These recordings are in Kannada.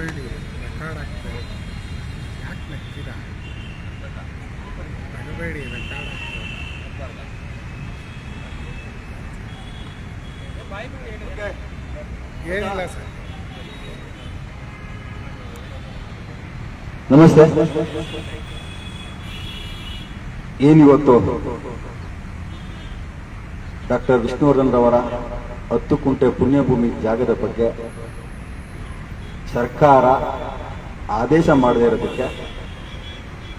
ನಗಬೇಡಿ ರೆಕಾರ್ಡ್ ಆಗ್ತದೆ ಯಾಕೆ ನಗ್ತೀರಾ ನಗಬೇಡಿ ರೆಕಾರ್ಡ್ ಆಗ್ತದೆ ಏನಿಲ್ಲ ಸರ್. ನಮಸ್ತೆ. ಏನಿವತ್ತು? ಡಾಕ್ಟರ್ ವಿಷ್ಣುವರ್ಧನ್ ರವರ ಹತ್ತು ಕುಂಟೆ ಪುಣ್ಯಭೂಮಿ ಜಾಗದ ಬಗ್ಗೆ ಸರ್ಕಾರ ಆದೇಶ ಮಾಡದೇ ಇರೋದಕ್ಕೆ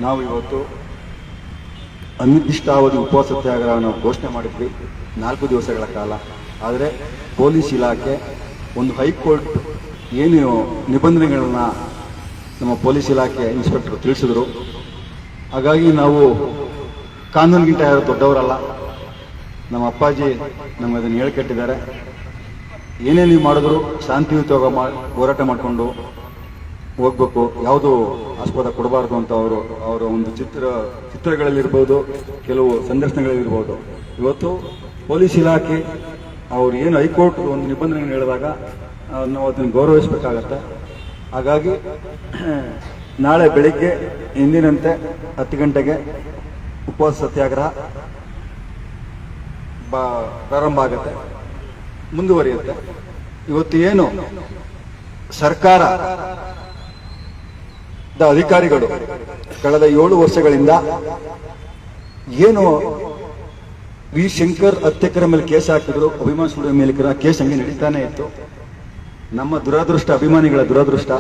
ನಾವು ಇವತ್ತು ಅನಿರ್ದಿಷ್ಟಾವಧಿ ಉಪವಾಸ ಸತ್ಯಾಗ್ರಹವನ್ನು ಘೋಷಣೆ ಮಾಡಿದ್ವಿ ನಾಲ್ಕು ದಿವಸಗಳ ಕಾಲ. ಆದರೆ ಪೊಲೀಸ್ ಇಲಾಖೆ ಒಂದು ಹೈಕೋರ್ಟ್ ಏನು ನಿಬಂಧನೆಗಳನ್ನ ನಮ್ಮ ಪೊಲೀಸ್ ಇಲಾಖೆ ಇನ್ಸ್ಪೆಕ್ಟರ್ ತಿಳಿಸಿದರು. ಹಾಗಾಗಿ ನಾವು ಕಾನೂನಿಗಿಂತ ಯಾರು ದೊಡ್ಡವರಲ್ಲ. ನಮ್ಮ ಅಪ್ಪಾಜಿ ನಮಗೆ ಅದನ್ನು ಹೇಳ್ಕೊಟ್ಟಿದ್ದಾರೆ. ಏನೇ ನೀವು ಮಾಡಿದ್ರು ಶಾಂತಿಯುತವಾಗಿ ಮಾ, ಹೋರಾಟ ಮಾಡಿಕೊಂಡು ಹೋಗ್ಬೇಕು. ಯಾವುದು ಆಸ್ಪದ ಕೊಡಬಾರ್ದು ಅಂತ ಅವರು, ಅವರ ಒಂದು ಚಿತ್ರ, ಚಿತ್ರಗಳಲ್ಲಿರ್ಬೋದು, ಕೆಲವು ಸಂದರ್ಶನಗಳಲ್ಲಿರ್ಬೋದು. ಇವತ್ತು ಪೊಲೀಸ್ ಇಲಾಖೆ ಅವ್ರು ಏನು ಹೈಕೋರ್ಟ್ ಒಂದು ನಿಬಂಧನೆ ಹೇಳಿದಾಗ ನಾವು ಅದನ್ನು ಗೌರವಿಸಬೇಕಾಗತ್ತೆ. ಹಾಗಾಗಿ, ನಾಳೆ ಬೆಳಿಗ್ಗೆ ಎಂದಿನಂತೆ ಹತ್ತು ಗಂಟೆಗೆ ಉಪವಾಸ ಸತ್ಯಾಗ್ರಹ ಬಾ, ಪ್ರಾರಂಭ ಆಗುತ್ತೆ. ಮುಂದುವರಿಯುತ್ತೆ. ಇವತ್ತು ಏನು? ಸರ್ಕಾರ ದ ಅಧಿಕಾರಿಗಳು ಕಳೆದ ಏಳು ವರ್ಷಗಳಿಂದ ಏನು ವಿ ಶಂಕರ್ ಹತ್ಯಕರ ಮೇಲೆ ಕೇಸ್ ಹಾಕಿದ್ರು, ಅಭಿಮಾನ ಸ್ಟುಡಿಯೋ ಮೇಲೆ ಕೇಸ್ ಹಂಗೆ ನಡೀತಾನೆ ಇತ್ತು. ನಮ್ಮ ದುರದೃಷ್ಟ, ಅಭಿಮಾನಿಗಳ ದುರದೃಷ್ಟ,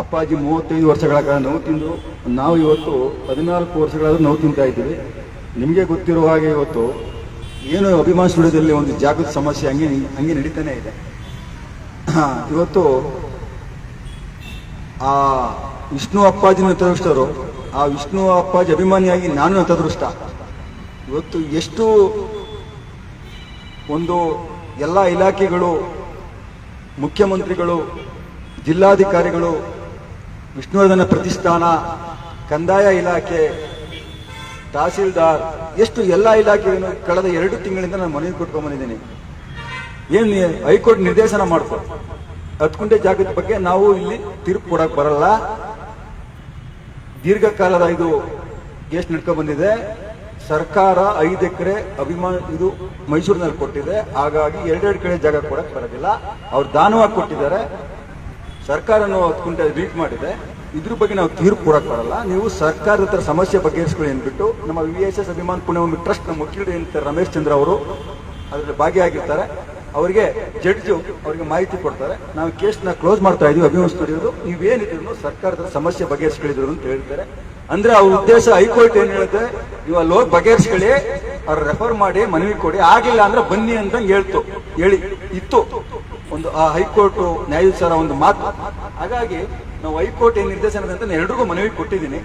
ಅಪ್ಪಾಜಿ ಮೂವತ್ತೈದು ವರ್ಷಗಳ ಕಾಲ ನೋವು ತಿಂದು ನಾವು ಇವತ್ತು ಹದಿನಾಲ್ಕು ವರ್ಷಗಳಾದ್ರೂ ನೋವು ತಿಂತಾ ಇದ್ದೀವಿ. ನಿಮಗೆ ಗೊತ್ತಿರುವ ಹಾಗೆ ಇವತ್ತು ಏನು ಅಭಿಮಾನ ಸ್ಟುಡಿಯೋದಲ್ಲಿ ಒಂದು ಜಾಗೃತ ಸಮಸ್ಯೆ ಹಂಗೆ ಹಂಗೆ ನಡೀತಾನೆ ಇದೆ. ಇವತ್ತು ಆ ವಿಷ್ಣು ಅಪ್ಪಾಜಿ ನತದೃಷ್ಟರು ಆ ವಿಷ್ಣು ಅಪ್ಪಾಜಿ ಅಭಿಮಾನಿಯಾಗಿ ನಾನು ನತದೃಷ್ಟ ಇವತ್ತು ಎಷ್ಟು ಒಂದು ಎಲ್ಲ ಇಲಾಖೆಗಳು, ಮುಖ್ಯಮಂತ್ರಿಗಳು, ಜಿಲ್ಲಾಧಿಕಾರಿಗಳು, ವಿಷ್ಣುವರ್ಧನ ಪ್ರತಿಷ್ಠಾನ, ಕಂದಾಯ ಇಲಾಖೆ ತಹಸೀಲ್ದಾರ್, ಎಷ್ಟು ಎಲ್ಲ ಇಲಾಖೆಯನ್ನು ಕಳೆದ ಎರಡು ತಿಂಗಳಿಂದ ನಾನು ಮನವಿ ಕೊಟ್ಕೊಂಡ್ ಬಂದಿದ್ದೀನಿ. ಏನು ಹೈಕೋರ್ಟ್ ನಿರ್ದೇಶನ ಮಾಡ್ಕೊ. ಹತ್ತು ಗುಂಟೆ ಜಾಗದ ಬಗ್ಗೆ ನಾವು ಇಲ್ಲಿ ತೀರ್ಪು ಕೊಡಕ್ ಬರಲ್ಲ. ದೀರ್ಘಕಾಲದ ಇದು ಕೇಸ್ ನಡ್ಕೊಂಡ್ ಬಂದಿದೆ. ಸರ್ಕಾರ ಐದು ಎಕರೆ ಅಭಿಮಾನ ಇದು ಮೈಸೂರಿನಲ್ಲಿ ಕೊಟ್ಟಿದೆ. ಹಾಗಾಗಿ ಎರಡೆರಡು ಕಡೆ ಜಾಗ ಕೊಡಕ್ ಬರೋದಿಲ್ಲ. ಅವ್ರು ದಾನವಾಗಿ ಕೊಟ್ಟಿದ್ದಾರೆ. ಸರ್ಕಾರನು ಹತ್ತು ಗುಂಟೆ ರೀಟ್ ಮಾಡಿದೆ. ಇದ್ರ ಬಗ್ಗೆ ನಾವು ತೀರ್ಪು ಕೊಡಕ್ ಬರಲ್ಲ. ನೀವು ಸರ್ಕಾರದ ಹತ್ರ ಸಮಸ್ಯೆ ಬಗೆಹರಿಸ್ಕೊಳ್ಳಿ ಅಂದ್ಬಿಟ್ಟು ನಮ್ಮ V S S Abhiman Punyabhoomi trust ನಮ್ಮ ವಕೀಲರು ಏನಿರ್ತಾರೆ ರಮೇಶ್ ಚಂದ್ರ ಅವರು ಅದರಲ್ಲಿ ಭಾಗಿಯಾಗಿರ್ತಾರೆ. ಅವರಿಗೆ ಜಡ್ಜು ಅವರಿಗೆ ಮಾಹಿತಿ ಕೊಡ್ತಾರೆ. ನಾವು ಕೇಸ್ನ ಕ್ಲೋಸ್ ಮಾಡ್ತಾ ಇದೀವಿ ಸ್ಟುಡಿಯೋದು ನೀವೇನಿದ್ರು ಸರ್ಕಾರದ ಸಮಸ್ಯೆ ಬಗೆಹರಿಸ್ಕೊಳ್ಳಿದ್ರು ಅಂತ ಹೇಳ್ತಾರೆ ಅಂದ್ರೆ ಅವ್ರ ಉದ್ದೇಶ ಹೈಕೋರ್ಟ್ ಏನ್ ಹೇಳುತ್ತೆ ನೀವು ಅಲ್ಲಿ ಹೋಗಿ ಬಗೆಹರಿಸ್ಕೊಳ್ಳಿ, ಅವ್ರು ರೆಫರ್ ಮಾಡಿ, ಮನವಿ ಕೊಡಿ. ಆಗಿಲ್ಲ ಅಂದ್ರೆ ಬನ್ನಿ ಅಂತ ಹೇಳ್ತು. ಹೇಳಿ, ಇತ್ತು. ಒಂದು, ಆ ಹೈಕೋರ್ಟ್ ನ್ಯಾಯಾಧೀಶರ ಒಂದು ಮಾತು. ಹಾಗಾಗಿ ನಾವು ಹೈಕೋರ್ಟ್ ಏನು ನಿರ್ದೇಶನ ಅಂತ ಎರಡಿಗೂ ಮನವಿ ಕೊಟ್ಟಿದ್ದೀನಿ.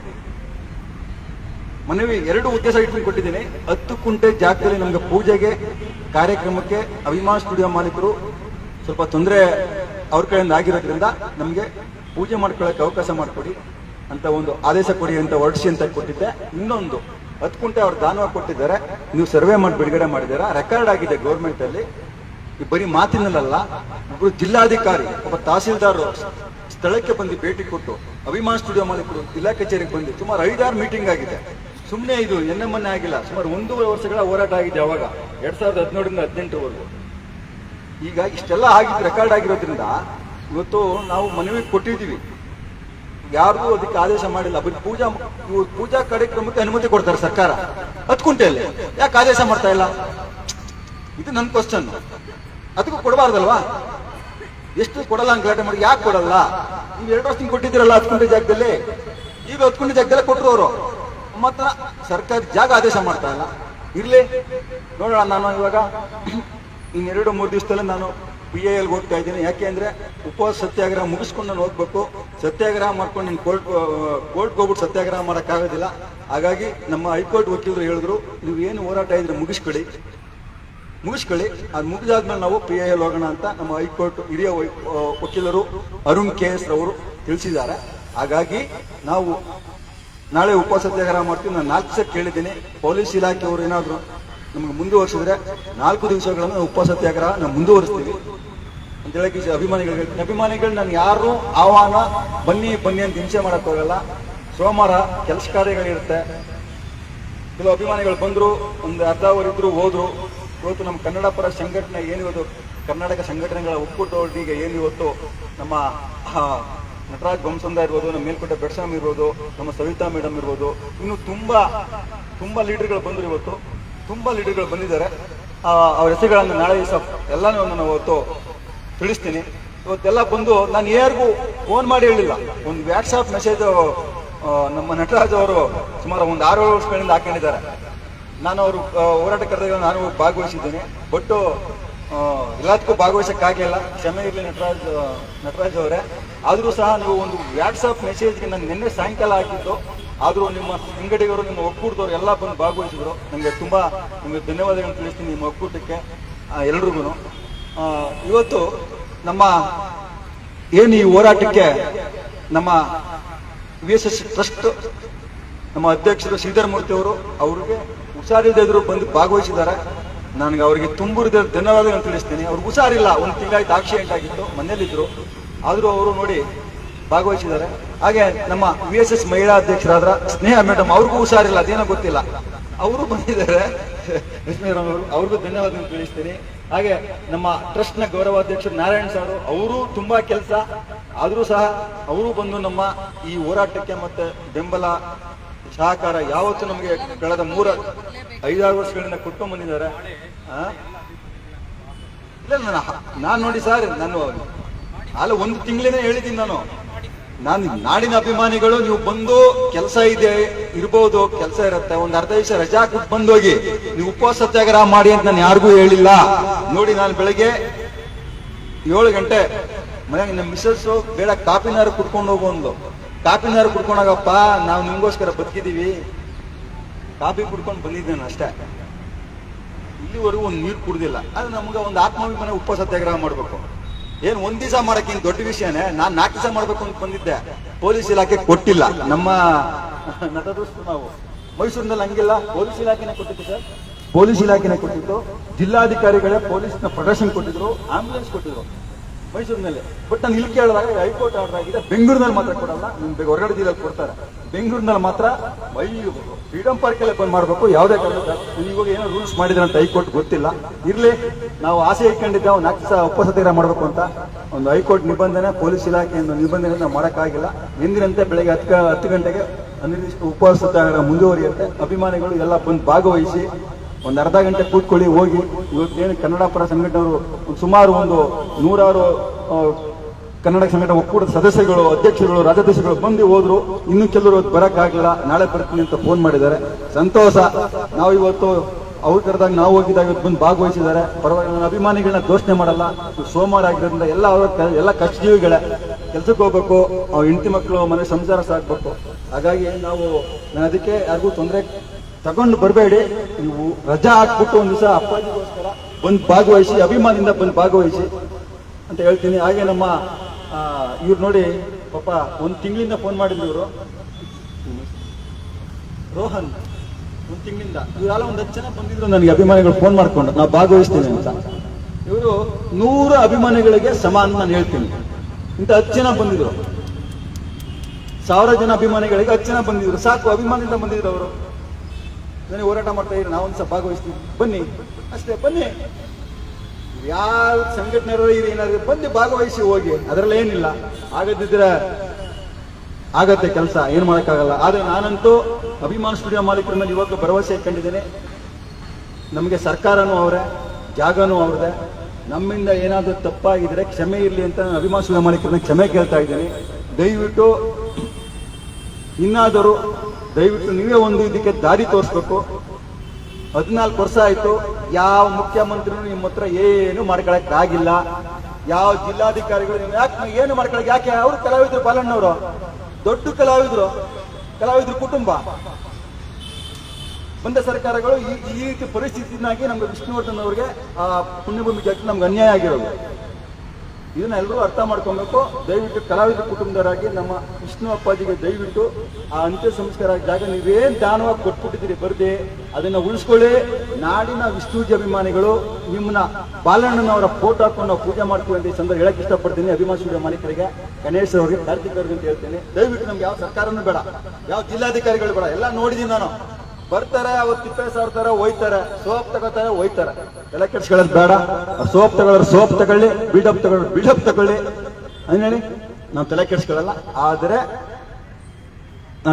ಮನವಿ ಎರಡು ಉದ್ದೇಶ ಇಟ್ಕೊಂಡು ಕೊಟ್ಟಿದ್ದೀನಿ. ಹತ್ತು ಕುಂಟೆ ಜಾಗದಲ್ಲಿ ನಮಗೆ ಪೂಜೆಗೆ, ಕಾರ್ಯಕ್ರಮಕ್ಕೆ, ಅಭಿಮಾನ ಸ್ಟುಡಿಯೋ ಮಾಲೀಕರು ಸ್ವಲ್ಪ ತೊಂದರೆ ಅವ್ರ ಕಡೆಯಿಂದ ಆಗಿರೋದ್ರಿಂದ ನಮಗೆ ಪೂಜೆ ಮಾಡ್ಕೊಳ್ಳೋಕೆ ಅವಕಾಶ ಮಾಡಿಕೊಡಿ ಅಂತ ಒಂದು ಆದೇಶ ಕೊಡಿ ಅಂತ ಹೊರಡಿಸಿ ಅಂತ ಕೊಟ್ಟಿದ್ದೆ. ಇನ್ನೊಂದು, ಹತ್ತು ಕುಂಟೆ ಅವ್ರು ದಾನವಾಗಿ ಕೊಟ್ಟಿದ್ದಾರೆ. ನೀವು ಸರ್ವೆ ಮಾಡಿ ಬಿಡುಗಡೆ ಮಾಡಿದ್ದೀರಾ. ರೆಕಾರ್ಡ್ ಆಗಿದೆ ಗೌರ್ಮೆಂಟ್ ಅಲ್ಲಿ. ಈ ಬರೀ ಮಾತಿನಲ್ಲ ಒಬ್ಬರು ಜಿಲ್ಲಾಧಿಕಾರಿ, ಒಬ್ಬ ತಹಸೀಲ್ದಾರ್ ಸ್ಥಳಕ್ಕೆ ಬಂದು ಭೇಟಿ ಕೊಟ್ಟು ಅಭಿಮಾನ ಸ್ಟುಡಿಯೋ ಮಾಲೀಕರು ಜಿಲ್ಲಾ ಕಚೇರಿಗೆ ಬಂದು ಸುಮಾರು ಐದಾರು ಮೀಟಿಂಗ್ ಆಗಿದೆ. ಸುಮ್ಮನೆ ಇದು ಎನ್ನೆ ಆಗಿಲ್ಲ, ಸುಮಾರು ಒಂದೂವರೆ ವರ್ಷಗಳ ಹೋರಾಟ ಆಗಿದೆ ಅವಾಗ, ಎರಡ್ ಸಾವಿರದ ಹದಿನೇಳರಿಂದ ಹದಿನೆಂಟರವರೆಗೂ. ಈಗ ಇಷ್ಟೆಲ್ಲ ಆಗಿದ್ದು ರೆಕಾರ್ಡ್ ಆಗಿರೋದ್ರಿಂದ ಇವತ್ತು ನಾವು ಮನವಿ ಕೊಟ್ಟಿದ್ದೀವಿ. ಯಾರಿಗೂ ಅದಕ್ಕೆ ಆದೇಶ ಮಾಡಿಲ್ಲ, ಬರೀ ಪೂಜಾ ಪೂಜಾ ಕಾರ್ಯಕ್ರಮಕ್ಕೆ ಅನುಮತಿ ಕೊಡ್ತಾರೆ ಸರ್ಕಾರ. ಹತ್ತು ಕುಂಟೆಯಲ್ಲಿ, ಯಾಕೆ ಆದೇಶ ಮಾಡ್ತಾ ಇಲ್ಲ? ಇದು ನನ್ನ ಕ್ವಶನ್ ಅದಕ್ಕೂ ಕೊಡಬಾರ್ದಲ್ವಾ? ಎಷ್ಟು ಕೊಡಲ್ಲ ಅಂತ ಗಲಾಟೆ ಮಾಡಿ, ಯಾಕೆ ಕೊಡಲ್ಲ? ನೀವು ಎರಡು ವರ್ಷ ಕೊಟ್ಟಿದ್ದೀರಲ್ಲ ಹತ್ತು ಜಾಗದಲ್ಲಿ. ಈಗ ಹತ್ಕೊಂಡಿದ್ದ ಜಾಗದಲ್ಲೇ ಕೊಟ್ಟರು ಅವರು. ಮಾತ್ರ ಸರ್ಕಾರ ಜಾಗ ಆದೇಶ ಮಾಡ್ತಾ ಇಲ್ಲ. ಇರ್ಲಿ, ನೋಡೋಣ ನಾನು ಇವಾಗ. ಇನ್ನೆರಡು ಮೂರು ದಿವಸದಲ್ಲಿ ನಾನು ಪಿ ಎ ಎಲ್ಗೆ ಹೋಗ್ತಾ ಇದ್ದೀನಿ. ಯಾಕೆ ಅಂದ್ರೆ ಉಪವಾಸ ಸತ್ಯಾಗ್ರಹ ಮುಗಿಸ್ಕೊಂಡು ನಾನು ಹೋಗ್ಬೇಕು. ಸತ್ಯಾಗ್ರಹ ಮಾಡ್ಕೊಂಡು ನೀನು ಕೋರ್ಟ್ ಕೋರ್ಟ್ಗೆ ಹೋಗ್ಬಿಟ್ಟು ಸತ್ಯಾಗ್ರಹ ಮಾಡೋಕ್ಕಾಗೋದಿಲ್ಲ. ಹಾಗಾಗಿ ನಮ್ಮ ಹೈಕೋರ್ಟ್ ವಕೀಲರು ಹೇಳಿದ್ರು, ನೀವು ಏನು ಹೋರಾಟ ಇದ್ರೆ ಮುಗಿಸ್ಕೊಳ್ಳಿ ಮುಗಿಸ್ಕೊಳ್ಳಿ. ಅದು ಮುಗಿದಾದ್ಮೇಲೆ ನಾವು ಪಿ ಐ ಎಲ್ ಹೋಗೋಣ ಅಂತ ನಮ್ಮ ಹೈಕೋರ್ಟ್ ಹಿರಿಯ ವಕೀಲರು ಅರುಣ್ ಕೆ ಎಸ್ ರವರು ತಿಳಿಸಿದ್ದಾರೆ. ಹಾಗಾಗಿ ನಾವು ನಾಳೆ ಉಪವಾಸ ಸತ್ಯಾಗ್ರಹ ಮಾಡ್ತೀವಿ. ನಾನು ನಾಲ್ಕು ಸಲ ಕೇಳಿದ್ದೀನಿ. ಪೊಲೀಸ್ ಇಲಾಖೆಯವರು ಏನಾದರೂ ನಮಗೆ ಮುಂದುವರಿಸಿದ್ರೆ ನಾಲ್ಕು ದಿವಸಗಳನ್ನು ಉಪವಾಸ ಸತ್ಯಾಗ್ರಹ ನಾವು ಮುಂದುವರಿಸ್ತೀವಿ. ಅಂತ ಹೇಳಕ್ಕೆ ಅಭಿಮಾನಿಗಳು. ಅಭಿಮಾನಿಗಳು ನಾನು ಯಾರು ಆಹ್ವಾನ ಬನ್ನಿ ಬನ್ನಿ ಅಂತ ಹಿಂಸೆ ಮಾಡಕ್ ಹೋಗಲ್ಲ. ಸೋಮವಾರ ಕೆಲಸ ಕಾರ್ಯಗಳಿರುತ್ತೆ. ಕೆಲವು ಅಭಿಮಾನಿಗಳು ಬಂದರು, ಒಂದು ಅರ್ಧ ಅವರಿದ್ರು ಹೋದ್ರು ಇವತ್ತು ನಮ್ಮ ಕನ್ನಡ ಪರ ಸಂಘಟನೆ ಏನು ಕರ್ನಾಟಕ ಸಂಘಟನೆಗಳ ಒಕ್ಕೂಟದೊಳಗೆ ಏನು ಇವತ್ತು ನಮ್ಮ ನಟರಾಜ್ ಬಂಸಂದ ಇರ್ಬೋದು, ನಮ್ಮ ಮೇಲ್ಕೋಟೆ ಬೆಡ್ಸಾಮ್ ಇರ್ಬೋದು, ನಮ್ಮ ಸವಿತಾ ಮೇಡಮ್ ಇರ್ಬೋದು, ಇನ್ನು ತುಂಬಾ ತುಂಬಾ ಲೀಡರ್ಗಳು ಬಂದರು ಇವತ್ತು. ತುಂಬಾ ಲೀಡರ್ಗಳು ಬಂದಿದ್ದಾರೆ. ಅವ್ರ ಹೆಸರುಗಳನ್ನು ನಾಳೆ ದಿವಸ ಎಲ್ಲಾನು ನಾನು ಇವತ್ತು ತಿಳಿಸ್ತೀನಿ. ಇವತ್ತೆಲ್ಲ ಬಂದು ನಾನು ಯಾರಿಗೂ ಫೋನ್ ಮಾಡಿ ಹೇಳಿಲ್ಲ. ಒಂದು ವ್ಯಾಟ್ಸಾಪ್ ಮೆಸೇಜ್ ನಮ್ಮ ನಟರಾಜ್ ಅವರು ಸುಮಾರು ಒಂದು ಆರು ವರ್ಷಗಳಿಂದ ಹಾಕೊಂಡಿದ್ದಾರೆ. ನಾನು ಅವರು ಹೋರಾಟ ಕರೆದಾಗ ನಾನು ಭಾಗವಹಿಸಿದ್ದೇನೆ. ಬಟ್ಟು ಎಲ್ಲದಕ್ಕೂ ಭಾಗವಹಿಸಕ್ಕಾಗಲಿಲ್ಲ ಕ್ಷಮೆ ಇರಲಿ ನಟರಾಜ್ ನಟರಾಜ್ ಅವರೇ. ಆದರೂ ಸಹ ನೀವು ಒಂದು ವ್ಯಾಟ್ಸಪ್ ಮೆಸೇಜ್ಗೆ ನಾನು ನಿನ್ನೆ ಸಾಯಂಕಾಲ ಹಾಕಿದ್ದು. ಆದರೂ ನಿಮ್ಮ ಅಂಗಡಿಯವರು, ನಿಮ್ಮ ಒಕ್ಕೂಟದವರು ಎಲ್ಲ ಬಂದು ಭಾಗವಹಿಸಿದ್ರು. ನನಗೆ ತುಂಬ, ನಿಮಗೆ ಧನ್ಯವಾದಗಳನ್ನು ತಿಳಿಸ್ತೀನಿ ನಿಮ್ಮ ಒಕ್ಕೂಟಕ್ಕೆ ಎಲ್ರಿಗೂ ಇವತ್ತು ನಮ್ಮ, ಏನು ಈ ಹೋರಾಟಕ್ಕೆ ನಮ್ಮ ವಿ ಎಸ್ ಎಸ್ ಟ್ರಸ್ಟ್, ನಮ್ಮ ಅಧ್ಯಕ್ಷರು ಶ್ರೀಧರಮೂರ್ತಿ ಅವರು, ಅವರಿಗೆ ಹುಷಾರಿಲ್ಲದೆ ಇದ್ರು ಬಂದು ಭಾಗವಹಿಸಿದ್ದಾರೆ ನನಗೆ ಅವರಿಗೆ ತುಂಬುರಿದ ಧನ್ಯವಾದಗಳನ್ನು ತಿಳಿಸ್ತೇನೆ. ಅವ್ರಿಗೆ ಹುಷಾರಿಲ್ಲ. ಒಂದು ತಿಂಗಳಾಯ್ತು ಆಕ್ಸಿಡೆಂಟ್ ಆಗಿತ್ತು ಮನೆಯಲ್ಲಿದ್ದರು ಆದರೂ ಅವರು ನೋಡಿ ಭಾಗವಹಿಸಿದ್ದಾರೆ ಹಾಗೆ ನಮ್ಮ ವಿ ಎಸ್ ಎಸ್ ಮಹಿಳಾ ಅಧ್ಯಕ್ಷರಾದ ಸ್ನೇಹ ಮೇಡಮ್ ಅವ್ರಿಗೂ ಹುಷಾರಿಲ್ಲ, ಅದೇನೋ ಗೊತ್ತಿಲ್ಲ. ಅವರು ಬಂದಿದ್ದಾರೆ. ರಶ್ಮಿ ಅವರು, ಅವ್ರಿಗೂ ಧನ್ಯವಾದ ತಿಳಿಸ್ತೀನಿ. ಹಾಗೆ ನಮ್ಮ ಟ್ರಸ್ಟ್ನ ಗೌರವಾಧ್ಯಕ್ಷರು ನಾರಾಯಣ್ ಸರ್ ಅವರು ತುಂಬಾ ಕೆಲಸ. ಆದರೂ ಸಹ, ಅವರು ಬಂದು ನಮ್ಮ ಈ ಹೋರಾಟಕ್ಕೆ ಮತ್ತೆ ಬೆಂಬಲ ಸಹಕಾರ ಯಾವತ್ತು ನಮಗೆ ಕಳೆದ ಮೂರ, ಐದಾರು ವರ್ಷಗಳಿಂದ ಕೊಟ್ಟು ಬಂದಿದ್ದಾರೆ? ಇಲ್ಲ ನಾನು ನೋಡಿ ಸರ್, ನಾನು ಅಲ್ಲ ಒಂದು ತಿಂಗಳಿನೇ ಹೇಳಿದ್ದೀನಿ ನಾನು. ನಾನು ನಾಡಿನ ಅಭಿಮಾನಿಗಳು, ನೀವು ಬಂದು ಕೆಲಸ ಇದೆ, ಇರ್ಬೋದು, ಕೆಲಸ ಇರುತ್ತೆ. ಒಂದು ಅರ್ಧ ದಿವಸ ರಜಾ ಕೊಟ್ಟು ಬಂದೋಗಿ, ನೀವು ಉಪವಾಸ ಸತ್ಯಾಗ್ರಹ ಮಾಡಿ ಅಂತ ನಾನು ಯಾರಿಗೂ ಹೇಳಿಲ್ಲ. ನೋಡಿ ನಾನು ಬೆಳಗ್ಗೆ ಏಳು ಗಂಟೆ ಮನೆಗೆ ನಮ್ಮ ಮಿಸ್ಸಸ್ಸು ಬೇಡ, ಕಾಫಿನಾರು ಕುಡ್ಕೊಂಡು ಹೋಗು ಒಂದು ಕಾಪಿನಾರು ಕುಡ್ಕೊಂಡಾಗಪ್ಪ? ನಾವು ನಿಮಗೋಸ್ಕರ ಬದುಕಿದೀವಿ. ಕಾಫಿ ಕುಡ್ಕೊಂಡು ಬಂದಿದ್ದೇನೆ ಅಷ್ಟೇ. ಇಲ್ಲಿವರೆಗೂ ಒಂದು ನೀರು ಕುಡ್ದಿಲ್ಲ. ಅದು ನಮ್ಗೆ ಒಂದು ಆತ್ಮಾಭಿಮಾನ ಉಪ ಸತ್ಯಾಗ್ರಹ ಮಾಡಬೇಕು. ಏನು ಒಂದ್ ದಿವಸ ಮಾಡಕ್ಕೆ ಇನ್ ದೊಡ್ಡ ವಿಷಯನೇ, ನಾನು ನಾಲ್ಕು ದಿವಸ ಮಾಡ್ಬೇಕು ಅಂತ ಬಂದಿದ್ದೆ. ಪೊಲೀಸ್ ಇಲಾಖೆ ಕೊಟ್ಟಿಲ್ಲ. ನಮ್ಮ ನಟದೋಸ್ತು ನಾವು. ಮೈಸೂರಿನಲ್ಲಿ ಹಂಗಿಲ್ಲ. ಪೊಲೀಸ್ ಇಲಾಖೆನೇ ಕೊಟ್ಟಿತ್ತು ಸರ್. ಪೊಲೀಸ್ ಇಲಾಖೆನೇ ಕೊಟ್ಟಿತ್ತು. ಜಿಲ್ಲಾಧಿಕಾರಿಗಳೇ ಪೊಲೀಸ್ನ ಪ್ರೊಟೆಕ್ಷನ್ ಕೊಟ್ಟಿದ್ರು. ಆಂಬುಲೆನ್ಸ್ ಕೊಟ್ಟಿದ್ರು. ಮೈಸೂರಿನಲ್ಲಿ. ಬಟ್ ನಾನು ಇಲ್ಲಿ ಕೇಳಿದಾಗ ಹೈಕೋರ್ಟ್ ಆರ್ಡರ್ ಆಗಿದೆ. ಬೆಂಗಳೂರಿನಲ್ಲಿ ಮಾತ್ರ ಕೊಡಲ್ಲ ಬೇಗ ಹೊರಗಡೆ ಜಿಲ್ಲೆಯಲ್ಲಿ ಕೊಡ್ತಾರೆ. ಬೆಂಗಳೂರಿನಲ್ಲಿ ಮಾತ್ರ ಫ್ರೀಡಂ ಪಾರ್ಕ್ ಅಲ್ಲಿ ಬಂದ್ ಮಾಡಬೇಕು. ಯಾವುದೇ ಕಾರಣಕ್ಕೆ ಇವಾಗ ಏನೋ ರೂಲ್ಸ್ ಮಾಡಿದ್ರೆ ಅಂತ ಹೈಕೋರ್ಟ್ ಗೊತ್ತಿಲ್ಲ. ಇರ್ಲಿ, ನಾವು ಆಸೆ ಇಟ್ಕೊಂಡಿದ್ದೆ ಒಂದು ನಾಲ್ಕು ಉಪಸತ್ಯಾಗ್ರಹ ಮಾಡಬೇಕು ಅಂತ. ಒಂದು ಹೈಕೋರ್ಟ್ ನಿಬಂಧನೆ, ಪೊಲೀಸ್ ಇಲಾಖೆಯಿಂದ ನಿಬಂಧನೆ ನಾವು ಮಾಡೋಕ್ಕಾಗಿಲ್ಲ. ಎಂದಿನಂತೆ ಬೆಳಗ್ಗೆ ಹತ್ತು ಹತ್ತು ಗಂಟೆಗೆ ಅನಿರ್ದಿಷ್ಟ ಉಪವಾಸ ಮುಂದುವರಿಯುತ್ತೆ. ಅಭಿಮಾನಿಗಳು ಎಲ್ಲ ಬಂದು ಭಾಗವಹಿಸಿ ಒಂದು ಅರ್ಧ ಗಂಟೆ ಕೂತ್ಕೊಳ್ಳಿ, ಹೋಗಿ. ಇವತ್ತೇನು ಕನ್ನಡ ಪರ ಸಂಘಟನೆಯವರು ಸುಮಾರು ಒಂದು ನೂರಾರು ಕನ್ನಡ ಸಂಘಟನೆ ಒಕ್ಕೂಟದ ಸದಸ್ಯಗಳು, ಅಧ್ಯಕ್ಷರುಗಳು ರಾಜ್ಯಾಧ್ಯಕ್ಷಗಳು ಬಂದು ಹೋದ್ರು. ಇನ್ನು ಕೆಲವರು ಇವತ್ತು ಬರಕ್ಕಾಗಿಲ್ಲ ನಾಳೆ ಬರ್ತೀನಿ ಅಂತ ಫೋನ್ ಮಾಡಿದ್ದಾರೆ. ಸಂತೋಷ. ನಾವು ಇವತ್ತು ಅವ್ರ ಕರೆದಾಗ ನಾವು ಹೋಗಿದ್ದಾಗ ಇವತ್ತು ಬಂದು ಭಾಗವಹಿಸಿದ್ದಾರೆ. ಪರವಾಗಿ ನನ್ನ ಅಭಿಮಾನಿಗಳನ್ನ ದೋಷಣೆ ಮಾಡಲ್ಲ. ಸೋಮವಾರ ಆಗಿರೋದ್ರಿಂದ ಎಲ್ಲ ಅವರ ಎಲ್ಲ ಕಷ್ಟಜೀವಿಗಳೇ. ಕೆಲಸಕ್ಕೆ ಹೋಗ್ಬೇಕು, ಅವ್ರ ಹೆಂಡತಿ ಮಕ್ಕಳು ಮನೆ ಸಂಸಾರ ಸಾಕ್ಬೇಕು. ಹಾಗಾಗಿ ನಾವು, ನಾನು ಅದಕ್ಕೆ ಯಾರಿಗೂ ತೊಂದರೆ ತಗೊಂಡು ಬರಬೇಡಿ. ನೀವು ರಜಾ ಹಾಕ್ಬಿಟ್ಟು ಒಂದು ದಿವಸ ಅಪ್ಪಾಜಿಗೋಸ್ಕರ ಬಂದು ಭಾಗವಹಿಸಿ, ಅಭಿಮಾನದಿಂದ ಬಂದು ಭಾಗವಹಿಸಿ ಅಂತ ಹೇಳ್ತೀನಿ. ಹಾಗೆ ನಮ್ಮ ಇವ್ರು ನೋಡಿ, ಪಾಪ ಒಂದು ತಿಂಗಳಿಂದ ಫೋನ್ ಮಾಡಿದ್ರು ಇವರು. ರೋಹನ್, ಒಂದು ತಿಂಗಳಿಂದ. ಇವರೆಲ್ಲ ಒಂದು ಹತ್ತು ಜನ ಬಂದಿದ್ರು ನನಗೆ ಅಭಿಮಾನಿಗಳು ಫೋನ್ ಮಾಡ್ಕೊಂಡು. ನಾವು ಭಾಗವಹಿಸ್ತೀನಿ ಅಂತ. ಇವರು ನೂರು ಅಭಿಮಾನಿಗಳಿಗೆ ಸಮಾನ ನಾನು ಹೇಳ್ತೀನಿ. ಇಂಥ ಹತ್ತು ಜನ ಬಂದಿದ್ರು. ಸಾವಿರ ಜನ ಅಭಿಮಾನಿಗಳಿಗೆ ಹತ್ತು ಜನ ಬಂದಿದ್ರು. ಸಾಕು, ಅಭಿಮಾನದಿಂದ ಬಂದಿದ್ರು ಅವರು. ನನಗೆ ಹೋರಾಟ ಮಾಡ್ತಾ ಇರಿ, ನಾವೊಂದು ಸಹ ಭಾಗವಹಿಸ್ತೀವಿ. ಬನ್ನಿ. ಅಷ್ಟೇ, ಬನ್ನಿ. ಯಾವ ಸಂಘಟನೆಯವರು ಇದು ಏನಾದ್ರು ಬಂದು ಭಾಗವಹಿಸಿ ಹೋಗಿ, ಅದರಲ್ಲಿ ಏನಿಲ್ಲ. ಆಗದಿದ್ರೆ ಆಗತ್ತೆ ಕೆಲಸ, ಏನು ಮಾಡೋಕ್ಕಾಗಲ್ಲ. ಆದರೆ ನಾನಂತೂ ಅಭಿಮಾನ ಸ್ಟುಡಿಯೋ ಮಾಲೀಕರ ಮೇಲೆ ಭರವಸೆ ಇಟ್ಕೊಂಡಿದ್ದೇನೆ. ನಮಗೆ ಸರ್ಕಾರನೂ ಅವರೇ, ಜಾಗನೂ ಅವ್ರದೇ ನಮ್ಮಿಂದ ಏನಾದರೂ ತಪ್ಪಾಗಿದ್ರೆ ಕ್ಷಮೆ ಇರಲಿ ಅಂತ ನಾನು ಅಭಿಮಾನ ಸ್ಟುಡಿಯೋ ಮಾಲೀಕರನ್ನ ಕ್ಷಮೆ ಕೇಳ್ತಾ ಇದ್ದೀನಿ. ದಯವಿಟ್ಟು ಇನ್ನಾದರೂ ದಯವಿಟ್ಟು ನೀವೇ ಒಂದು ಇದಕ್ಕೆ ದಾರಿ ತೋರಿಸ್ಬೇಕು. ಹದಿನಾಲ್ಕು ವರ್ಷ ಆಯ್ತು, ಯಾವ ಮುಖ್ಯಮಂತ್ರಿನೂ ನಿಮ್ಮ ಹತ್ರ ಏನು ಆಗಿಲ್ಲ. ಯಾವ ಜಿಲ್ಲಾಧಿಕಾರಿಗಳು ನೀವು ಯಾಕೆ ಏನು ಮಾಡ್ಕೊಳಕ್, ಯಾಕೆ? ಅವರು ಕಲಾವಿದ್ರು ಬಾಲಣ್ಣವರು ದೊಡ್ಡ ಕಲಾವಿದ್ರು, ಕಲಾವಿದ್ರ ಕುಟುಂಬ. ಬಂದ ಸರ್ಕಾರಗಳು ಈ ರೀತಿ ಪರಿಸ್ಥಿತಿನಾಗಿ ನಮ್ಗೆ ವಿಷ್ಣುವರ್ಧನ್ ಅವರಿಗೆ ಆ ಪುಣ್ಯಭೂಮಿ ಜಾಗಕ್ಕೆ ನಮ್ಗೆ ಅನ್ಯಾಯ ಆಗಿರೋದು. ಇದನ್ನ ಎಲ್ಲರೂ ಅರ್ಥ ಮಾಡ್ಕೊಬೇಕು. ದಯವಿಟ್ಟು ಕಲಾವಿದ ಕುಟುಂಬದವರಾಗಿ ನಮ್ಮ ವಿಷ್ಣು ಅಪ್ಪಾಜಿಗೆ ದಯವಿಟ್ಟು ಆ ಅಂತ್ಯ ಸಂಸ್ಕಾರ ಜಾಗ ನೀವೇನ್ ದಾನವಾಗಿ ಕೊಟ್ಬಿಟ್ಟಿದ್ದೀರಿ, ಬರ್ದೆ, ಅದನ್ನ ಉಳಿಸ್ಕೊಳ್ಳಿ. ನಾಡಿನ ವಿಷ್ಣುಜಿ ಅಭಿಮಾನಿಗಳು ನಿಮ್ಮನ್ನ ಬಾಲಣ್ಣನವರ ಫೋಟೋ ಹಾಕೊಂಡು ನಾವು ಪೂಜೆ ಮಾಡ್ತೀವಿ ಅಂತ ಈ ಸಂದರ್ಭ ಹೇಳಕ್ ಇಷ್ಟಪಡ್ತೀನಿ. ಅಭಿಮಾನ ಸ್ಟುಡಿಯೋ ಮಾಲೀಕರಿಗೆ, ಗಣೇಶ್ ಅವರಿಗೆ, ಕಾರ್ತಿಕ್ ಅವ್ರಿಗೆ ಅಂತ ಹೇಳ್ತೀನಿ. ದಯವಿಟ್ಟು ನಮ್ಗೆ ಯಾವ ಸರ್ಕಾರನೂ ಬೇಡ, ಯಾವ ಜಿಲ್ಲಾಧಿಕಾರಿಗಳು ಬೇಡ, ಎಲ್ಲ ನೋಡಿದೀನಿ ನಾನು. ಬರ್ತಾರೆ, ಅವತ್ತು ತಿಪ್ಪೆ ಸಾರ್ತಾರೆ, ಹೋಯ್ತಾರೆ. ಸೋಪ್ ತಗೋತಾರೆ, ಹೋಯ್ತಾರೆ. ಎಲ್ಲ ಕೆಡ್ಸ್ಕೊಳ್ಳೋದು ಬೇಡ. ಸೋಪ್ ತಗೊಳ್ಳೋರು ಸೋಪ್ ತಗೊಳ್ಳಿ ಬಿಡಪ್ ತಗೊಳ್ಳೋರು ಬಿಡಪ್ ತಗೊಳ್ಳಿ. ಹೇಳಿ? ನಾವು ತಲೆ ಕೆಡ್ಸ್ಕೊಳ್ಳಲ್ಲ ಆದರೆ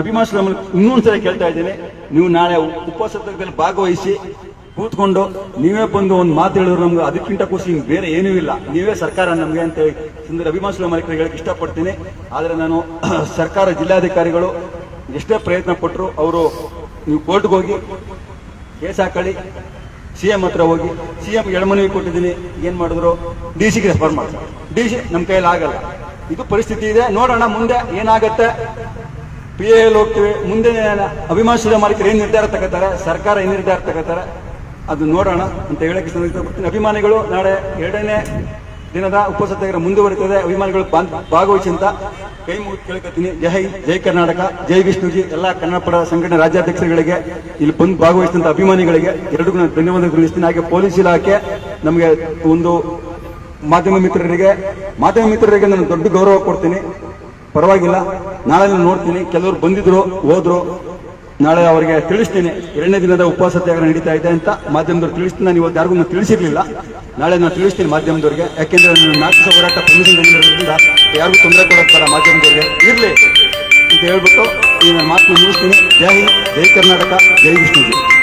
ಅಭಿಮಾನ ಇನ್ನೊಂದ್ಸಲ ಕೇಳ್ತಾ ಇದ್ದೀನಿ, ನೀವು ನಾಳೆ ಉಪವಾಸದಲ್ಲಿ ಭಾಗವಹಿಸಿ ಕೂತ್ಕೊಂಡು ನೀವೇ ಬಂದು ಒಂದು ಮಾತು ಹೇಳಿದ್ರು ನಮ್ಗೆ ಅದಕ್ಕಿಂತ ಖುಷಿ ಬೇರೆ ಏನೂ ಇಲ್ಲ. ನೀವೇ ಸರ್ಕಾರ ನಮಗೆ ಅಂತ ಹೇಳಿ ಸುಂದರ ಅಭಿಮಾನ ಮಾಲೀಕರು ಹೇಳಕ್ ಇಷ್ಟಪಡ್ತೀನಿ. ಆದರೆ ನಾನು ಸರ್ಕಾರ ಜಿಲ್ಲಾಧಿಕಾರಿಗಳು ಎಷ್ಟೇ ಪ್ರಯತ್ನ ಪಟ್ಟರು ಅವರು ನೀವು ಕೋರ್ಟ್ಗೆ ಹೋಗಿ ಕೇಸ್ ಹಾಕೊಳ್ಳಿ. ಸಿ ಎಂ ಹತ್ರ ಹೋಗಿ. ಸಿ ಎಂ ಎಳಮನವಿ ಕೊಟ್ಟಿದ್ದೀನಿ. ಏನು ಮಾಡಿದ್ರು? ಡಿ ಸಿಗೆ ರೆಫರ್ ಮಾಡ್ತಾರೆ. ಡಿ ಸಿ ನಮ್ಮ ಕೈಯಲ್ಲಿ ಆಗಲ್ಲ. ಇದು ಪರಿಸ್ಥಿತಿ ಇದೆ. ನೋಡೋಣ ಮುಂದೆ ಏನಾಗುತ್ತೆ. ಪಿ ಎ ಹೋಗ್ತೀವಿ. ಮುಂದೆ ಅಭಿಮಾನ ಶ್ರೀ ಮಾಲೀಕರು ಏನು ನಿರ್ಧಾರ ತಗೋತಾರೆ? ಸರ್ಕಾರ ಏನು ನಿರ್ಧಾರ ತಗೋತಾರೆ? ಅದು ನೋಡೋಣ ಅಂತ ಹೇಳಕ್ಕೆ ಅಭಿಮಾನಿಗಳು ನಾಳೆ ಎರಡನೇ ದಿನದ ಉಪಸತ್ಯಾಗ್ರಹ ಮುಂದುವರಿತದೆ. ಅಭಿಮಾನಿಗಳು ಭಾಗವಹಿಸಿ ಅಂತ ಕೈ ಮುಗಿದು ಕೇಳ್ಕೊತೀನಿ. ಜೈ ಜೈ ಕರ್ನಾಟಕ, ಜೈ ವಿಷ್ಣುಜಿ, ಎಲ್ಲ ಕನ್ನಡಪರ ಸಂಘಟನೆ ರಾಜ್ಯಾಧ್ಯಕ್ಷರುಗಳಿಗೆ, ಇಲ್ಲಿ ಬಂದು ಭಾಗವಹಿಸಿದಂತ ಅಭಿಮಾನಿಗಳಿಗೆ ಎರಡಿಗೂ ನಾನು ಧನ್ಯವಾದ ತಿಳಿಸ್ತೀನಿ. ಹಾಗೆ ಪೊಲೀಸ್ ಇಲಾಖೆ ನಮಗೆ ಒಂದು ಮಾಧ್ಯಮ ಮಿತ್ರರಿಗೆ ಮಾಧ್ಯಮ ಮಿತ್ರರಿಗೆ ನಾನು ದೊಡ್ಡ ಗೌರವ ಕೊಡ್ತೀನಿ. ಪರವಾಗಿಲ್ಲ ನಾಳೆ ನೋಡ್ತೀನಿ. ಕೆಲವರು ಬಂದಿದ್ರು, ಹೋದ್ರು ನಾಳೆ ಅವರಿಗೆ ತಿಳಿಸ್ತೀನಿ. ಎರಡನೇ ದಿನದ ಉಪವಾಸ ತ್ಯಾಗ ನಡೀತಾ ಇದೆ ಅಂತ ಮಾಧ್ಯಮದವ್ರು ತಿಳಿಸ್ತೀನಿ ನಾನು ಇವತ್ತು ಯಾರಿಗೂ ತಿಳಿಸಿರ್ಲಿಲ್ಲ. ನಾಳೆ ನಾನು ತಿಳಿಸ್ತೀನಿ ಮಾಧ್ಯಮದವ್ರಿಗೆ. ಯಾಕೆಂದ್ರೆ ನಾನು ಸಾವಿರ ಹೋರಾಟ ಪರ್ಮಿಷನ್ ಯಾರಿಗೂ ತೊಂದರೆ ಕೊಡೋಕ್ಕಾರ ಮಾಧ್ಯಮದವ್ರಿಗೆ. ಇರಲಿ. ಅಂತ ಹೇಳ್ಬಿಟ್ಟು ಈ ನನ್ನ ಮಾತನ್ನ ಮುಗಿಸ್ತೀನಿ. ಜೈ ಜೈ ಕರ್ನಾಟಕ, ಜೈ ವಿಷ್ಣುಜಿ.